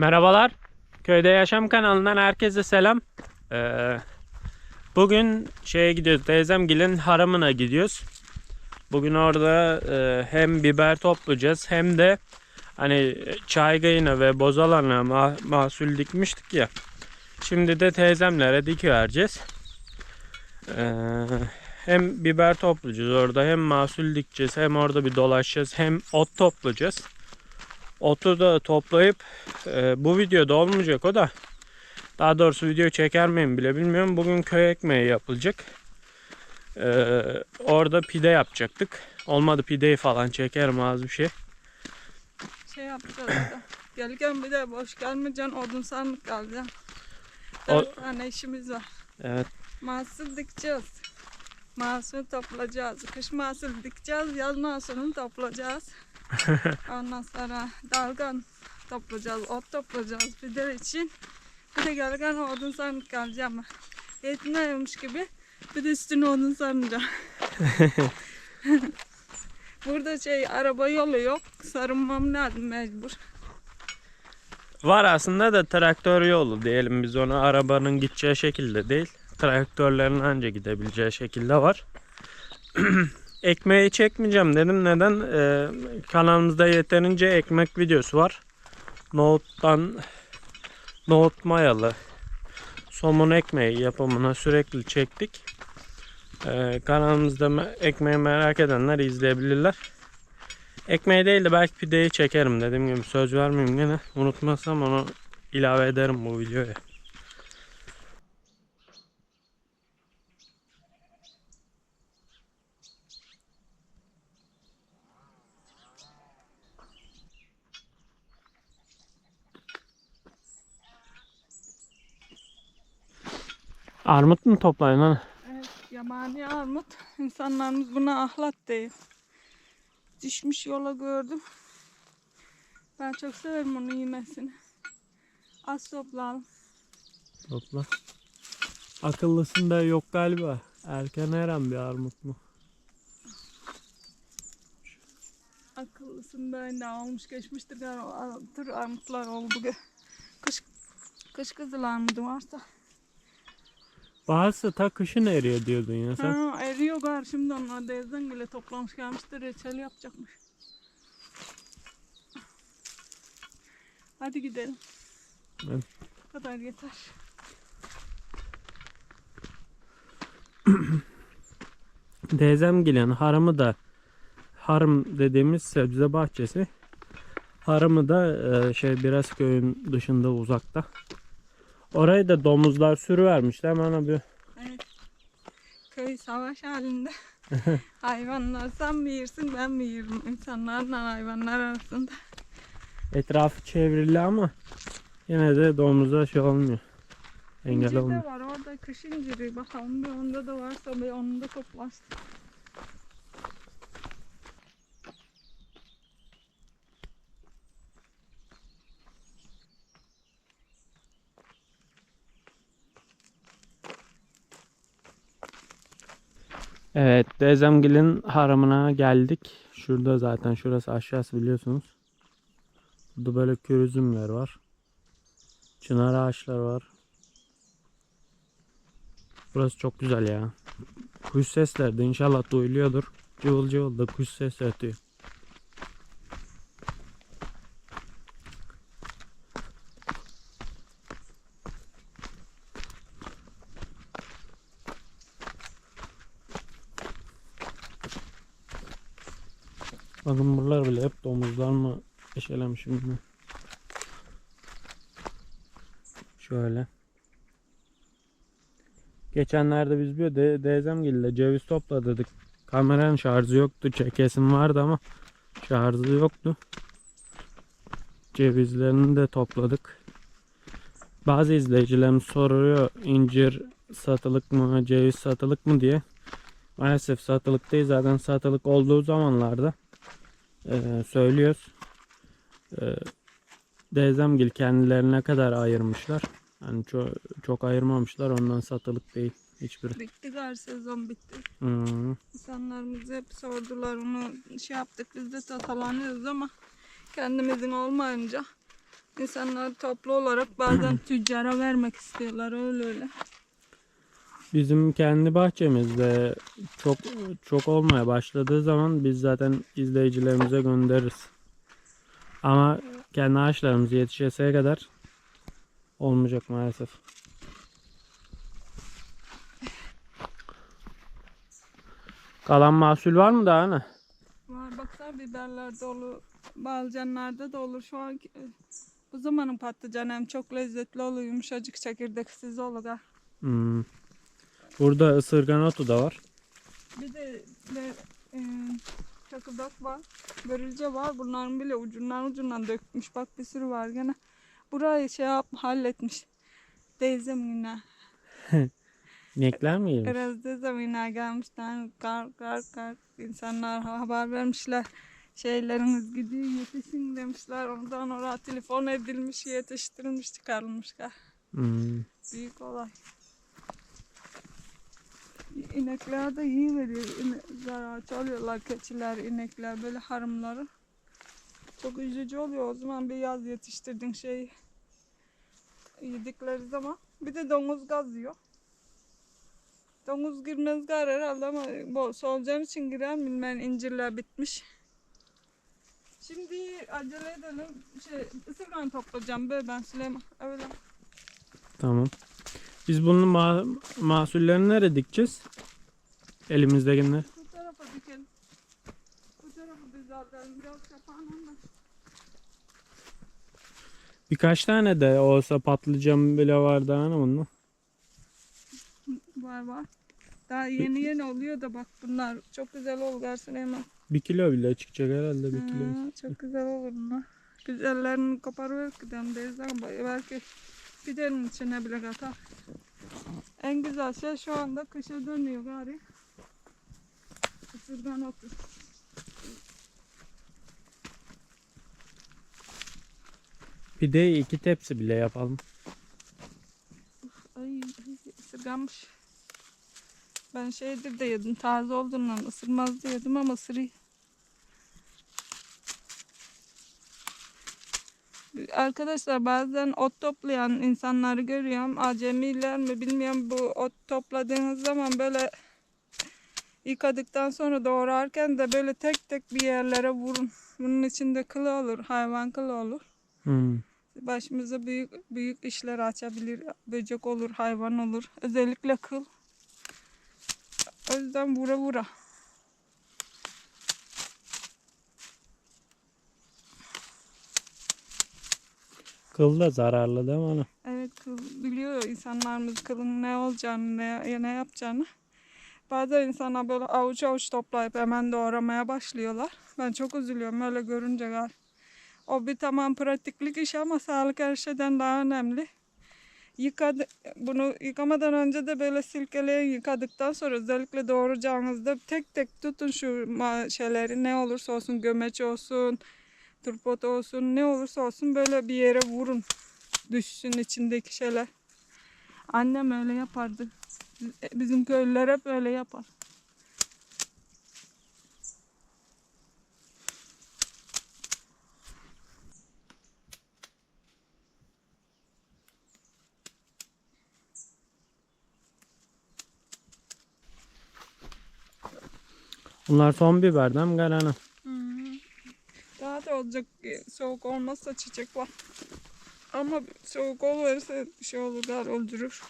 Merhabalar. Köyde Yaşam kanalından herkese selam. Ee, bugün şeye gidiyoruz. Teyzemgil'in harımına gidiyoruz. Bugün orada e, hem biber toplayacağız hem de hani çaygayına ve bozalana ma- mahsul dikmiştik ya. Şimdi de teyzemlere dikivereceğiz. Ee, hem biber toplayacağız orada hem mahsul dikeceğiz hem orada bir dolaşacağız hem ot toplayacağız. Otu da toplayıp e, bu videoda olmayacak o da. Daha doğrusu video çeker miyim bile bilmiyorum. Bugün köy ekmeği yapılacak. E, orada pide yapacaktık. Olmadı pideyi falan çekerim az bir şey. Şey yapacağız da. Gelirken bir de boş gelmeyeceksin. Odun kalacaksın. O- Dört tane işimiz var. Evet. Mahsul dikeceğiz. Mahsul toplayacağız. Kış mahsul dikeceğiz. Yaz mahsulünü toplayacağız. Ondan sonra dalgan toplayacağız. Ot toplayacağız fider için. Bir de gelirken odun sarmak kalacağım. Yetmiyormuş gibi bir de üstüne odun sarmayacağım. Burada şey araba yolu yok. Sarınmam lazım mecbur. Var aslında da traktör yolu diyelim biz onu arabanın gideceği şekilde değil. Traktörlerin anca gidebileceği şekilde var. Ekmeği çekmeyeceğim dedim. Neden? Ee, kanalımızda yeterince ekmek videosu var. Nohuttan nohut mayalı somun ekmeği yapımına sürekli çektik. Ee, kanalımızda me- ekmeği merak edenler izleyebilirler. Ekmeği değil de belki pideyi çekerim dediğim gibi söz vermeyeyim gene. Unutmazsam onu ilave ederim bu videoya. Armut mu toplayın lan? Evet, yabani armut. İnsanlarımız buna ahlat diyor. Düşmüş yola gördüm. Ben çok severim onun yemesini. Az toplayalım. Topla. Akıllısında yok galiba. Erken eren bir armut mu? Akıllısın böyle olmuş geçmiştir. galiba. Tür armutlar oldu. bugün. Kış, kış kızıl armudu varsa. Bazısı ta kışın eriyor diyordun ya sen. Ha, eriyor gar şimdi onlar denizden bile toplamış gelmiştir. Reçel yapacakmış. Hadi gidelim. Evet. Bu kadar yeter. Teyzemgilin harımı da harım dediğimiz sebze bahçesi. Harımı da e, şey biraz köyün dışında uzakta. Orayı da domuzlar sürüvermişler. Bana bir Evet. Köy savaş halinde. Hayvanlar sen mi yersin ben mi yerim? İnsanlarla hayvanlar arasında. etrafı çevrili ama yine de domuza şey olmuyor. Engel İncir de olmuyor. var orada kış inciri. Bakalım bir onda da varsa bir onu da toplarsın. Evet, Teyzemgil'in harımına geldik. Şurada zaten şurası aşağısı biliyorsunuz. Burada böyle kür üzümler var. Çınar ağaçlar var. Burası çok güzel ya. Kuş sesleri de inşallah duyuluyordur. Cıvıl cıvıl da kuş sesi ötüyor. Bakın buralar bile hep domuzlar mı eşelemiş bilmiyorum. Şöyle. Geçenlerde biz bir de Deyzemgil'de ceviz topladık. Kameranın şarjı yoktu. Çekesim vardı ama şarjı yoktu. Cevizlerini de topladık. Bazı izleyicilerimiz soruyor incir satılık mı, ceviz satılık mı diye. Maalesef satılık değil. Zaten satılık olduğu zamanlarda e, söylüyoruz. E, Deyzemgil kendilerine kadar ayırmışlar. Yani çok, çok ayırmamışlar. Ondan satılık değil hiçbiri. Bitti gar sezon bitti. Hmm. İnsanlarımız hep sordular onu şey yaptık biz de tatalanıyoruz ama kendimizin olmayınca İnsanlar toplu olarak bazen tüccara vermek istiyorlar öyle öyle. Bizim kendi bahçemizde çok çok olmaya başladığı zaman biz zaten izleyicilerimize göndeririz. Ama kendi ağaçlarımız yetişeseye kadar olmayacak maalesef. Kalan mahsul var mı daha ne? Var baksana biberler dolu, balcanlarda da olur. Şu an bu zamanın patlıcanı hem çok lezzetli olur, yumuşacık çekirdeksiz olur. ha. Hmm. Burada ısırgan otu da var. Bir de, de e, çakıldak var, börülce var. Bunların bile ucundan ucundan dökmüş. Bak bir sürü var gene. Burayı şey yap, halletmiş. Teyzem yine. İnekler mi yemiş? Biraz da zamana gelmişler. Kar kar kar. İnsanlar haber vermişler. Şeyleriniz gidiyor yetişin demişler. Ondan oraya telefon edilmiş, yetiştirilmiş, çıkarılmış. Hmm. Büyük olay. İnekler de iyi veriyor. Zarar çalıyorlar keçiler, inekler böyle harımları. Çok üzücü oluyor. O zaman bir yaz yetiştirdin şeyi yedikleri zaman. Bir de domuz gazıyor. Domuz girmez gar herhalde ama bu solucan için girer bilmem incirler bitmiş. Şimdi acele edelim. Şey, ısırgan toplayacağım be ben Süleyman. Öyle. Tamam. Biz bunun ma- mahsullerini nereye dikeceğiz? Elimizdekiler. Bu tarafa dikelim. Bu tarafı düzeltelim. Biraz kapağını da. Birkaç tane de olsa patlıcan bile var daha ne bunun? Var var. Daha yeni yeni oluyor da bak bunlar çok güzel olur Süleyman. Bir kilo bile çıkacak herhalde bir kilo. Ha, çok güzel olur bunlar. Güzellerini koparıver gidelim belki pidenin içine bile katar. En güzel şey şu anda kışa dönüyor gari. Isırgan otu. Bir de iki tepsi bile yapalım. Ay, ay ısırganmış. Ben şeydir de yedim taze olduğundan ısırmaz diye yedim ama ısırıyor. Arkadaşlar bazen ot toplayan insanları görüyorum. Acemiler mi bilmiyorum bu ot topladığınız zaman böyle yıkadıktan sonra doğrarken de böyle tek tek bir yerlere vurun. Bunun içinde kılı olur, hayvan kılı olur. Hmm. Başımıza büyük büyük işler açabilir. Böcek olur, hayvan olur. Özellikle kıl. O yüzden vura vura. Kıl da zararlı değil mi ana? Evet kıl biliyor insanlarımız kılın ne olacağını, ne, ne yapacağını. Bazen insanlar böyle avuç avuç toplayıp hemen doğramaya başlıyorlar. Ben çok üzülüyorum öyle görünce gal. O bir tamam pratiklik iş ama sağlık her şeyden daha önemli. Yıkadı, bunu yıkamadan önce de böyle silkeleyin yıkadıktan sonra özellikle doğrayacağınızda tek tek tutun şu şeyleri ne olursa olsun gömeç olsun, turpot olsun ne olursa olsun böyle bir yere vurun düşsün içindeki şeyler. Annem öyle yapardı. Bizim köylüler hep öyle yapar. Bunlar son biberden da olacak e, soğuk olmazsa çiçek var. Ama soğuk olursa şey olur gar öldürür.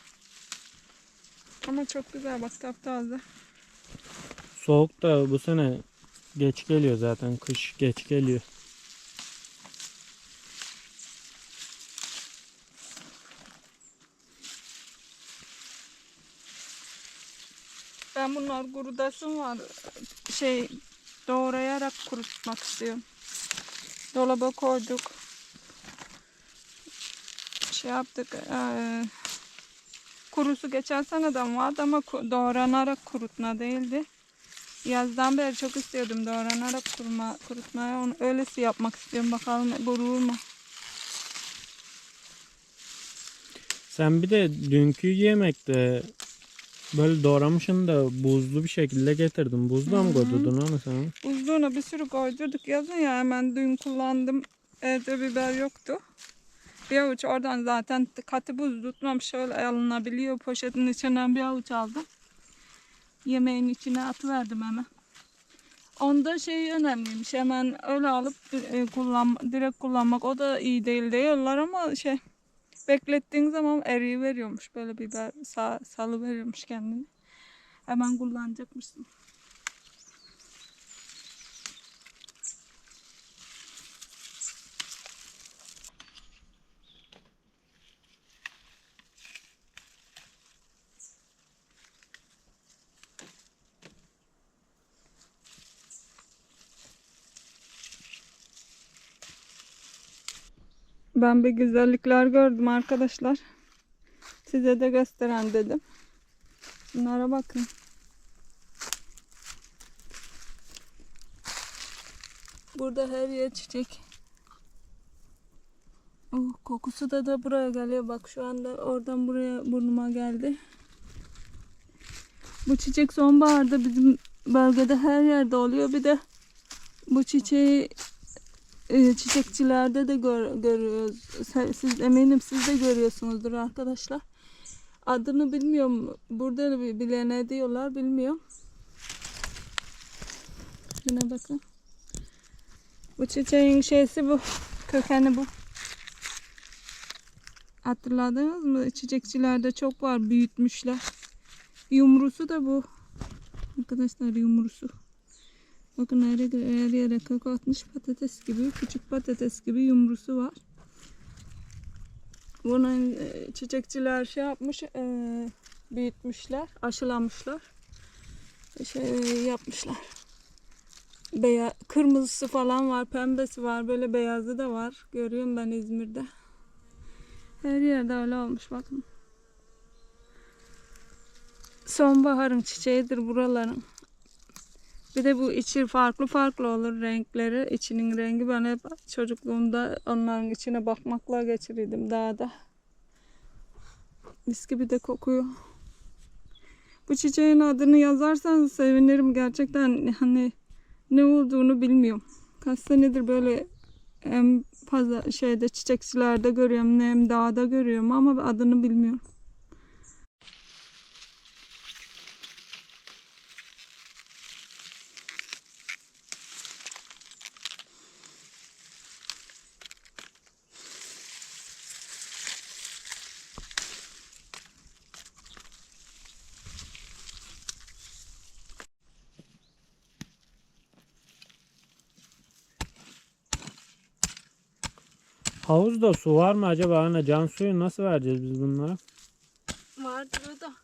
Ama çok güzel bak taptaze. Soğuk da bu sene geç geliyor zaten. Kış geç geliyor. Ben bunlar kurudasım var. Şey doğrayarak kurutmak istiyorum. Dolaba koyduk. Şey yaptık. eee, kurusu geçen seneden vardı ama doğranarak kurutma değildi. Yazdan beri çok istiyordum doğranarak kurma, kurutmayı. Onu öylesi yapmak istiyorum. Bakalım kurur mu? Sen bir de dünkü yemekte böyle doğramışsın da buzlu bir şekilde getirdin. Buzluğa mı koydun onu sen? Buzluğuna bir sürü koydurduk yazın ya hemen dün kullandım. Evde biber yoktu. Bir avuç oradan zaten katı buz tutmamış şöyle alınabiliyor. Poşetin içinden bir avuç aldım. Yemeğin içine atıverdim hemen. Onda şey önemliymiş hemen öyle alıp e, kullan, direkt kullanmak o da iyi değil diyorlar ama şey beklettiğin zaman eriyi veriyormuş böyle biber sa, salı veriyormuş kendini. Hemen kullanacakmışsın. Ben bir güzellikler gördüm arkadaşlar. Size de gösteren dedim. Bunlara bakın. Burada her yer çiçek. Oh, kokusu da da buraya geliyor. Bak şu anda oradan buraya burnuma geldi. Bu çiçek sonbaharda bizim bölgede her yerde oluyor. Bir de bu çiçeği e, çiçekçilerde de gör- görüyoruz. Siz eminim siz de görüyorsunuzdur arkadaşlar. Adını bilmiyorum. Burada da bi- bilene diyorlar bilmiyorum. Şuna bakın. Bu çiçeğin şeysi bu. Kökeni bu. Hatırladınız mı? Çiçekçilerde çok var. Büyütmüşler. Yumrusu da bu. Arkadaşlar yumrusu. Bakın her, yere- atmış patates gibi. Küçük patates gibi yumrusu var. Bunun e, çiçekçiler şey yapmış, e, büyütmüşler, aşılamışlar. Şey yapmışlar. Beya kırmızısı falan var, pembesi var, böyle beyazı da var. Görüyorum ben İzmir'de. Her yerde öyle olmuş bakın. Sonbaharın çiçeğidir buraların. Bir de bu içi farklı farklı olur renkleri. İçinin rengi ben hep çocukluğumda onların içine bakmakla geçirirdim dağda. Mis gibi de kokuyor. Bu çiçeğin adını yazarsanız sevinirim gerçekten hani ne olduğunu bilmiyorum. Kaç senedir böyle hem fazla şeyde çiçekçilerde görüyorum hem dağda görüyorum ama adını bilmiyorum. Havuzda su var mı acaba anne? Can suyu nasıl vereceğiz biz bunlara? Vardır o da.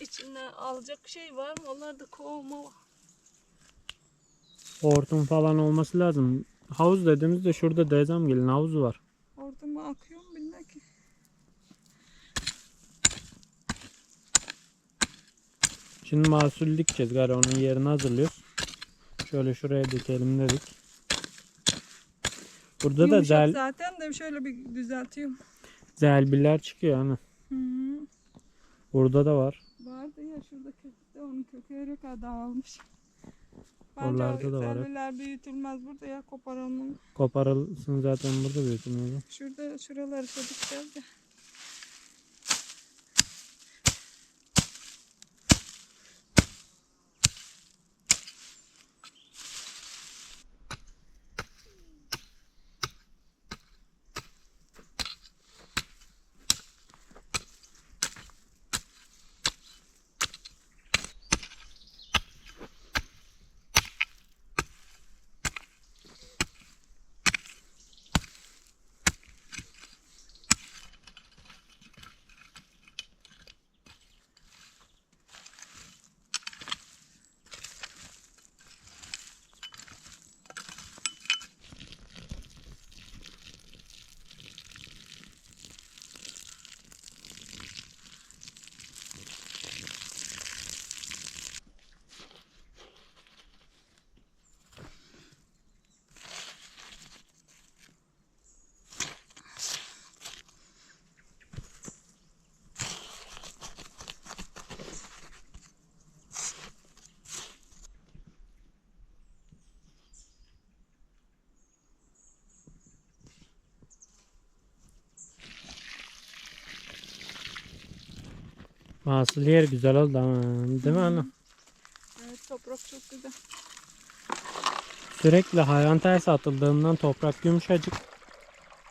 İçine alacak şey var mı? Onlarda kovma var. Hortum falan olması lazım. Havuz dediğimizde şurada Deyzem gelin havuzu var. Orada mı akıyor mu bilmem ki. Şimdi mahsul dikeceğiz gari onun yerini hazırlıyoruz. Şöyle şuraya dikelim dedik. Burada da Yumuşak zel, zaten de şöyle bir düzeltiyorum. zelbiller çıkıyor. Hı. Burada da var. Vardı ya şurada kökte onun kökü kadar dağılmış. Bence Oralarda da var hep. zelliler büyütülmez burada ya koparalım. Koparılsın zaten burada büyütülmüyor. Şurada şuraları çözdükçez de. Mahsul yer güzel oldu ama değil mi ana? Evet toprak çok güzel. Sürekli hayvan tersi atıldığından toprak yumuşacık.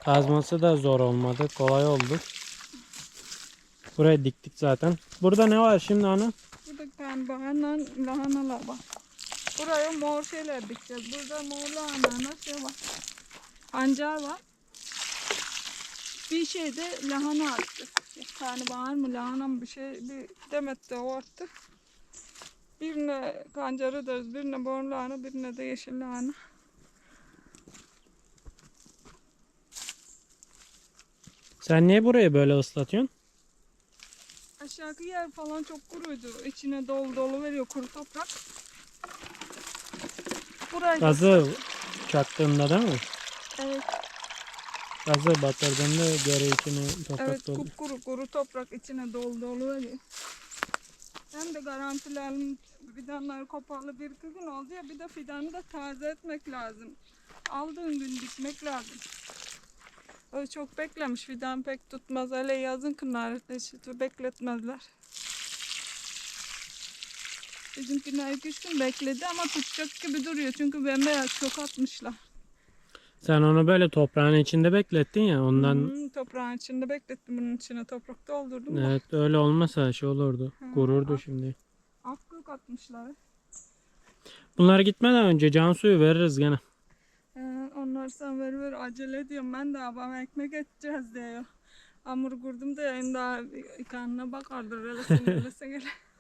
Kazması da zor olmadı. Kolay oldu. Buraya diktik zaten. Burada ne var şimdi ana? Burada karnabahar, lahanalar var. Buraya mor şeyler dikeceğiz. Burada mor lahana şey var. Pancar var. Bir şey de lahana attık. Karnabahar mı lahana bir şey bir demet de o attı. Birine pancarı deriz, birine mor lahana, birine de yeşil lahana. Sen niye burayı böyle ıslatıyorsun? Aşağıki yer falan çok kuruydu. İçine dolu dolu veriyor kuru toprak. Burayı Gazı çaktığında değil mi? Evet. Gazı batırdığında göre içine toprak Evet dolu. kupkuru kuru toprak içine dolu dolu. Hem de garantilerin fidanları koparlı bir iki gün oldu ya bir de fidanı da taze etmek lazım. Aldığın gün dikmek lazım. Öyle çok beklemiş fidan pek tutmaz. Hele yazın kınar işte bekletmezler. Bizimkiler iki gün bekledi ama tutacak gibi duruyor. Çünkü bembeyaz çok atmışlar. Sen onu böyle toprağın içinde beklettin ya ondan Hmm, toprağın içinde beklettim bunun içine toprak doldurdum. da. evet öyle olmasa şey olurdu. Hı, Kururdu al. şimdi. Akgök atmışlar. Bunlar gitmeden önce can suyu veririz gene. Ee, onlar sen ver ver acele ediyorum ben de babam ekmek edeceğiz diyor. Hamur kurdum da daha karnına bakardır öyle gele. Ee,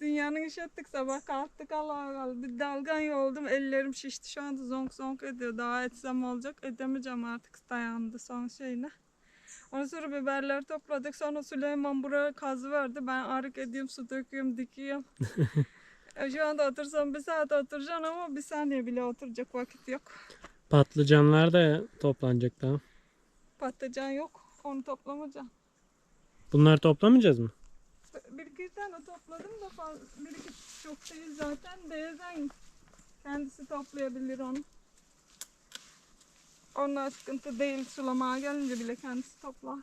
dünyanın iş ettik sabah kalktık Allah'a kaldı. Bir dalgan yoldum ellerim şişti şu anda zonk zonk ediyor. Daha etsem olacak edemeyeceğim artık dayandı son şeyine. Ondan sonra biberleri topladık. Sonra Süleyman buraya kazı verdi. Ben arık ediyorum, su döküyorum, dikiyorum. E, Şu anda otursam bir saat oturacaksın ama bir saniye bile oturacak vakit yok. Patlıcanlar da toplanacak daha. Patlıcan yok. Onu toplamayacağım. Bunları toplamayacağız mı? Bir iki tane topladım da fazla, bir iki çok değil zaten. Bezen kendisi toplayabilir onu. Onlar sıkıntı değil. Sulamaya gelince bile kendisi toplar.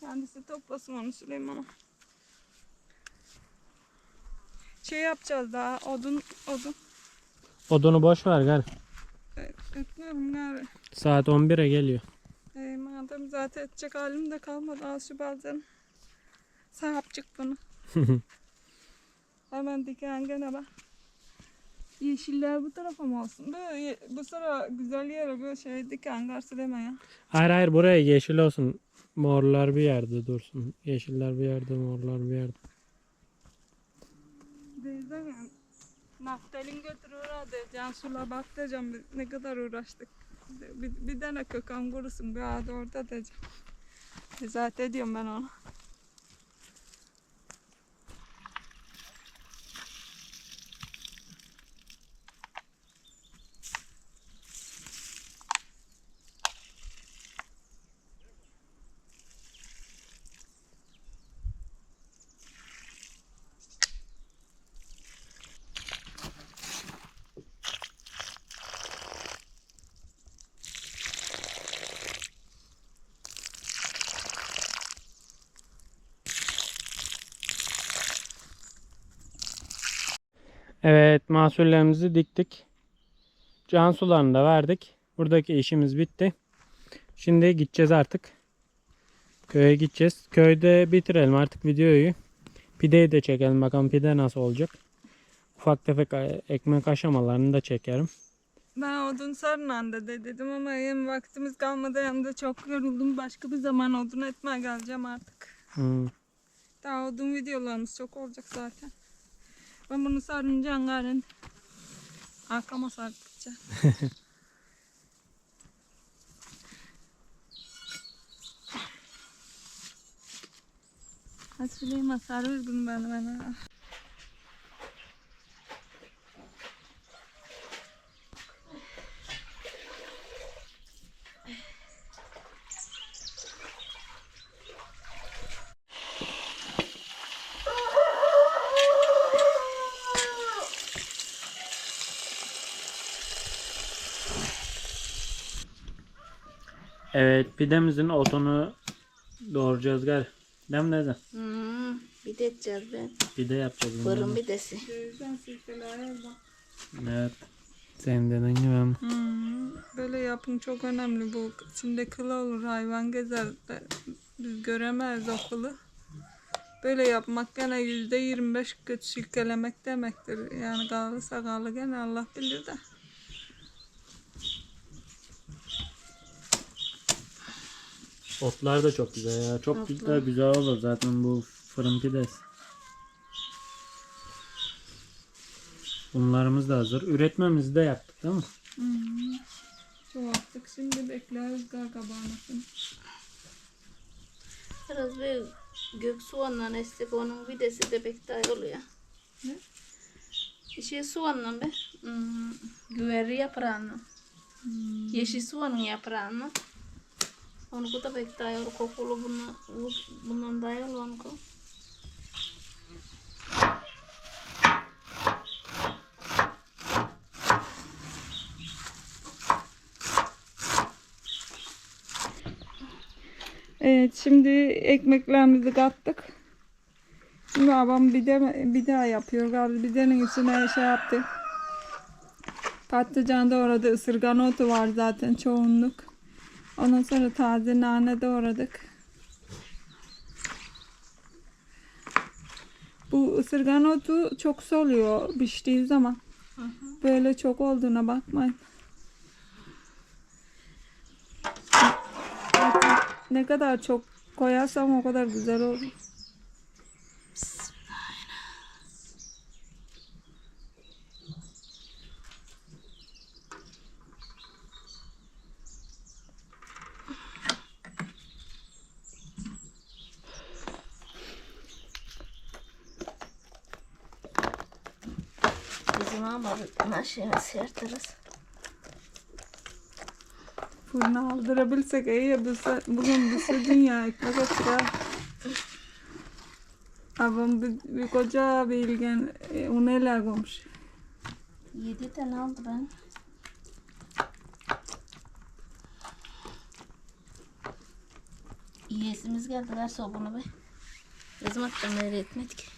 Kendisi toplasın onu Süleyman'a. Şey yapacağız daha odun odun. Odunu boş ver gel. Etmiyorum nerede? Saat 11'e geliyor. E, madem zaten edecek halim de kalmadı. Al şu bazen. Sahapçık bunu. Hemen diken gene bak. Yeşiller bu tarafa mı olsun? Böyle bu sıra güzel yere böyle şey diken karşılama ya. Hayır hayır buraya yeşil olsun. Morlar bir yerde dursun. Yeşiller bir yerde, morlar bir yerde. Diyeceğim ya. Naftalin götürür hadi. Cansu'la bak diyeceğim. Biz Ne kadar uğraştık. Bir, bir tane kökan kurusun. Bir adı orada diyeceğim. Zaten diyorum ben ona. Evet mahsullerimizi diktik. Can sularını da verdik. Buradaki işimiz bitti. Şimdi gideceğiz artık. Köye gideceğiz. Köyde bitirelim artık videoyu. Pideyi de çekelim bakalım pide nasıl olacak. Ufak tefek e, ekmek aşamalarını da çekerim. Ben odun sarınan da de dedim ama hem vaktimiz kalmadı hem de çok yoruldum. Başka bir zaman odun etmeye geleceğim artık. Hmm. Daha odun videolarımız çok olacak zaten. Ben bunu sarınca yarın arkama sardıkça. Süleyman sarır bunu bana bana. Evet pidemizin otunu doğrayacağız gel. Değil mi dede? Hmm, bir de edeceğiz ben. Bir de yapacağız. Fırın sirkelere bak. Evet. Senin dediğin gibi ama. Hmm, böyle yapın çok önemli bu. İçinde kıl olur hayvan gezer biz göremeyiz o kılı. Böyle yapmak gene yüzde yirmi beş kötü silkelemek demektir. Yani kalırsa kalır gene Allah bilir de. Otlar da çok güzel ya. Çok güzel güzel olur zaten bu fırın pidesi. Bunlarımız da hazır. Üretmemizi de yaptık değil mi? Hmm. Çoğalttık şimdi bekleriz gar kabağını. Biraz bir gök soğanla estik onun bidesi de pek daha iyi oluyor. Ne? Şey soğanla be. Hmm, güveri yaprağını. Yeşil soğanın yaprağını. Onu da pek. Kokulu bunu, bu- bundan daha iyi olur onu. Evet şimdi ekmeklerimizi kattık. Şimdi babam bir, de, bir daha yapıyor galiba. Bidenin içine şey yaptı. Patlıcan doğradı. ısırgan otu var zaten çoğunluk. Ondan sonra taze nane doğradık. Bu ısırgan otu çok soluyor piştiği zaman. Böyle çok olduğuna bakmayın. Ne kadar çok koyarsam o kadar güzel olur. Ama maşını sertiriz. Fırına aldırabilsek iyi ya bu se- bugün sürü dünya ekmek açacağız. Abim bir, bir koca bir ilgen e, un ele koymuş. Yedi tane aldı ben. Yiyesimiz geldi ver sobunu be. Zaman öyle etmedik.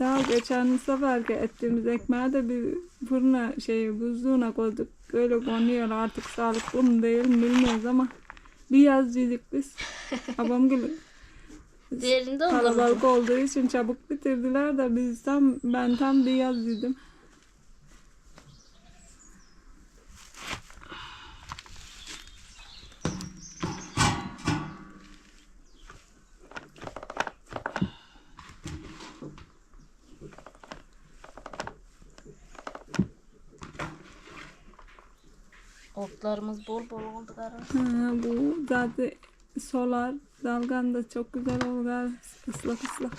Daha geçen seferki ettiğimiz ekmeği de bir fırına şey buzluğuna koyduk. Öyle konuyor artık sağlıklı mı değil mi bilmiyoruz ama bir yaz yedik biz. Babam gibi Diğerinde olur. kalabalık olduğu için çabuk bitirdiler de biz tam ben tam bir yaz yedim. Otlarımız bol bol oldu galiba. Bu zaten solar dalgan da çok güzel olur galiba. ıslak ıslak.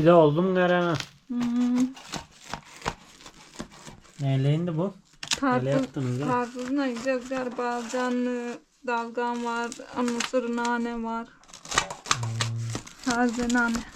Pide oldum Garana. Hmm. Neyle indi bu? Neyle yaptınız ya? karpuzuna yiyeceğiz galiba. Canlı dalgan var. Sonra nane var. Taze nane.